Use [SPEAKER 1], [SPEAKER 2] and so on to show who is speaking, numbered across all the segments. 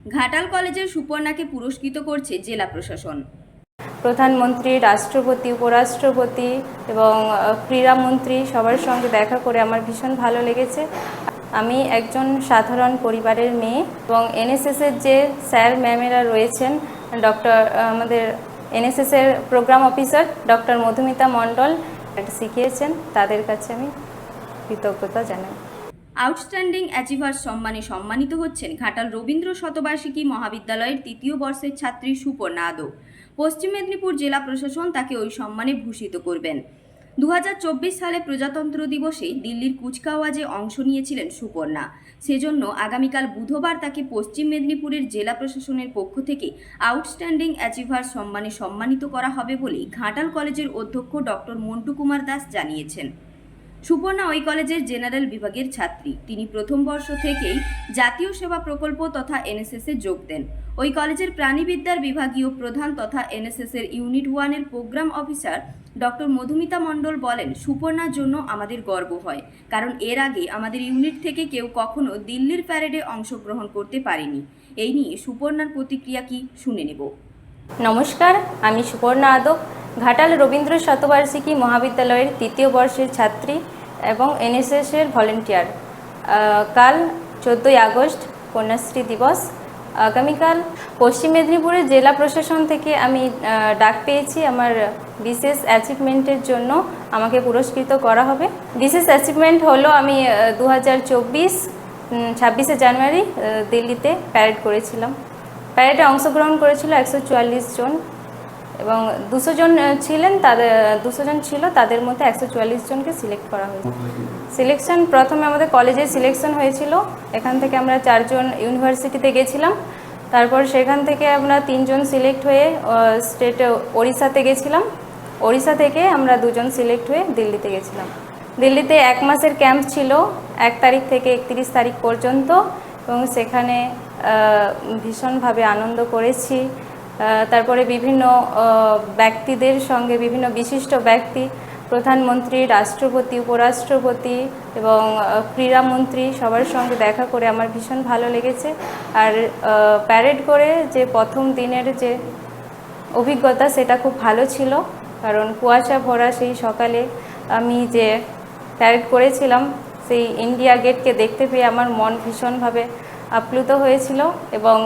[SPEAKER 1] ঘাটাল কলেজের সুপর্ণাকে পুরস্কৃত করছে জেলা প্রশাসন।
[SPEAKER 2] প্রধানমন্ত্রী, রাষ্ট্রপতি, উপরাষ্ট্রপতি এবং ক্রীড়ামন্ত্রী সবার সঙ্গে দেখা করে আমার ভীষণ ভালো লেগেছে। আমি একজন সাধারণ পরিবারের মেয়ে এবং এনএসএসের যে স্যার ম্যামেরা রয়েছেন ডক্টর আমাদের এনএসএসের program officer doctor Madhumita Mondal শিখিয়েছেন। তাদের কাছে আমি কৃতজ্ঞতা জানাই।
[SPEAKER 1] আউটস্ট্যান্ডিং অ্যাচিভার্স সম্মানে সম্মানিত হচ্ছেন ঘাটাল রবীন্দ্র শতবার্ষিকী মহাবিদ্যালয়ের তৃতীয় বর্ষের ছাত্রী সুপর্ণা আদৌ। পশ্চিম মেদিনীপুর জেলা প্রশাসন তাকে ওই সম্মানে ভূষিত করবেন। দু হাজার চব্বিশ সালে প্রজাতন্ত্র দিবসে দিল্লির কুচকাওয়াজে অংশ নিয়েছিলেন সুপর্ণা। সেজন্য আগামীকাল বুধবার তাকে পশ্চিম মেদিনীপুরের জেলা প্রশাসনের পক্ষ থেকে আউটস্ট্যান্ডিং অ্যাচিভার্স সম্মানে সম্মানিত করা হবে বলে ঘাটাল কলেজের অধ্যক্ষ ডক্টর মন্টু কুমার দাস জানিয়েছেন। সুপর্ণা ওই কলেজের জেনারেল বিভাগের ছাত্রী। তিনি প্রথম বর্ষ থেকেই জাতীয় সেবা প্রকল্প তথা এনএসএস যোগ দেন। ওই কলেজের প্রাণীবিদ্যার বিভাগীয় প্রধান তথা এনএসএস এর ইউনিট ওয়ানের program officer doctor Madhumita Mondal বলেন, সুপর্ণার জন্য আমাদের গর্ব হয়, কারণ এর আগে আমাদের ইউনিট থেকে কেউ কখনো দিল্লির প্যারেডে অংশগ্রহণ করতে পারেনি। এই নিয়ে সুপর্ণার প্রতিক্রিয়া কি শুনে নেব।
[SPEAKER 2] নমস্কার, আমি সুপর্ণা আদক। ঘাটাল রবীন্দ্র শতবার্ষিকী মহাবিদ্যালয়ের তৃতীয় বর্ষের ছাত্রী এবং এনএসএসের ভলেন্টিয়ার। কাল চোদ্দোই আগস্ট কন্যাশ্রী দিবস। আগামীকাল পশ্চিম মেদিনীপুরের জেলা প্রশাসন থেকে আমি ডাক পেয়েছি। আমার বিশেষ অ্যাচিভমেন্টের জন্য আমাকে পুরস্কৃত করা হবে। বিশেষ অ্যাচিভমেন্ট হলো আমি দু হাজার চব্বিশ ছাব্বিশে জানুয়ারি দিল্লিতে প্যারেড করেছিলাম। প্যারেডে অংশগ্রহণ করেছিল একশো চুয়াল্লিশ জন। এবং দুশো জন ছিলেন তাদের, দুশো জন ছিল, তাদের মধ্যে একশো চুয়াল্লিশ জনকে সিলেক্ট করা হয়েছে। সিলেকশন প্রথমে আমাদের কলেজে সিলেকশন হয়েছিল। এখান থেকে আমরা চারজন ইউনিভার্সিটিতে গেছিলাম। তারপর সেখান থেকে আমরা তিনজন সিলেক্ট হয়ে স্টেটে ওড়িশাতে গেছিলাম। ওড়িশা থেকে আমরা দুজন সিলেক্ট হয়ে দিল্লিতে গেছিলাম। দিল্লিতে এক মাসের ক্যাম্প ছিল, এক তারিখ থেকে একত্রিশ তারিখ পর্যন্ত। এবং সেখানে ভীষণভাবে আনন্দ করেছি। তারপরে বিভিন্ন ব্যক্তিদের সঙ্গে বিভিন্ন বিশিষ্ট ব্যক্তি, প্রধানমন্ত্রী, রাষ্ট্রপতি, উপরাষ্ট্রপতি এবং ক্রীড়ামন্ত্রী সবার সঙ্গে দেখা করে আমার ভীষণ ভালো লেগেছে। আর প্যারেড করে যে প্রথম দিনের যে অভিজ্ঞতা সেটা খুব ভালো ছিল। কারণ কুয়াশা ভরা সেই সকালে আমি যে প্যারেড করেছিলাম, সেই ইন্ডিয়া গেটকে দেখতে পেয়ে আমার মন ভীষণভাবে আপ্লুত হয়েছিল এবং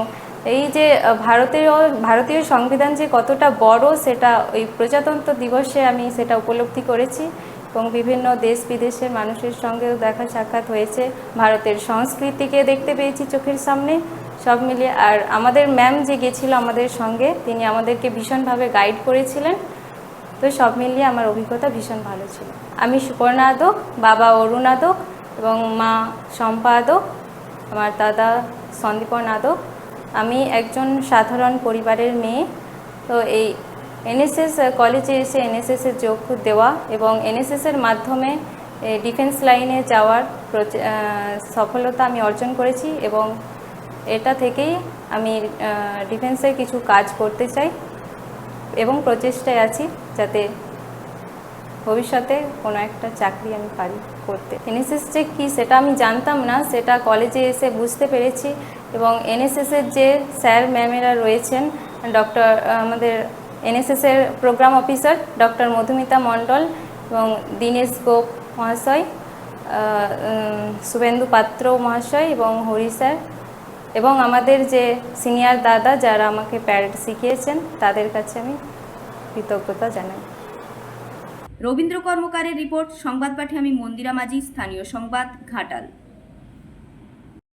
[SPEAKER 2] এই যে ভারতীয় ভারতীয় সংবিধান যে কতটা বড় সেটা ওই প্রজাতন্ত্র দিবসে আমি সেটা উপলব্ধি করেছি এবং বিভিন্ন দেশ বিদেশের মানুষের সঙ্গেও দেখা সাক্ষাৎ হয়েছে। ভারতের সংস্কৃতিকে দেখতে পেয়েছি চোখের সামনে সব মিলিয়ে। আর আমাদের ম্যাম যে গেছিল আমাদের সঙ্গে, তিনি আমাদেরকে ভীষণভাবে গাইড করেছিলেন। তো সব মিলিয়ে আমার অভিজ্ঞতা ভীষণ ভালো ছিল। আমি সুপর্ণা আদক বাবা অরুণ আদক এবং মা শম্পা আদক আমার দাদা সন্দীপন আদক আমি একজন সাধারণ পরিবারের মেয়ে। তো এই এনএসএস কলেজে এসে এনএসএসের যোগ দেওয়া এবং এনএসএসের মাধ্যমে ডিফেন্স লাইনে যাওয়ার সফলতা আমি অর্জন করেছি এবং এটা থেকেই আমি ডিফেন্সের কিছু কাজ করতে চাই এবং প্রচেষ্টায় আছি যাতে ভবিষ্যতে কোনো একটা চাকরি আমি পারি করতে। এনএসএস যে কী সেটা আমি জানতাম না, সেটা কলেজে এসে বুঝতে পেরেছি। এবং এনএসএসের যে স্যার ম্যামেরা রয়েছেন ডক্টর আমাদের এনএসএসের program officer doctor Madhumita Mondal এবং দীনেশ গোপ মহাশয় শুভেন্দু পাত্র মহাশয় এবং হরি স্যার এবং আমাদের যে সিনিয়র দাদা যারা আমাকে প্যারেড শিখিয়েছেন, তাদের কাছে আমি কৃতজ্ঞতা জানাই।
[SPEAKER 1] রবীন্দ্র কর্মকারের রিপোর্ট, সংবাদ পাঠে আমি মন্দিরা মাঝি স্থানীয় সংবাদ, ঘাটাল।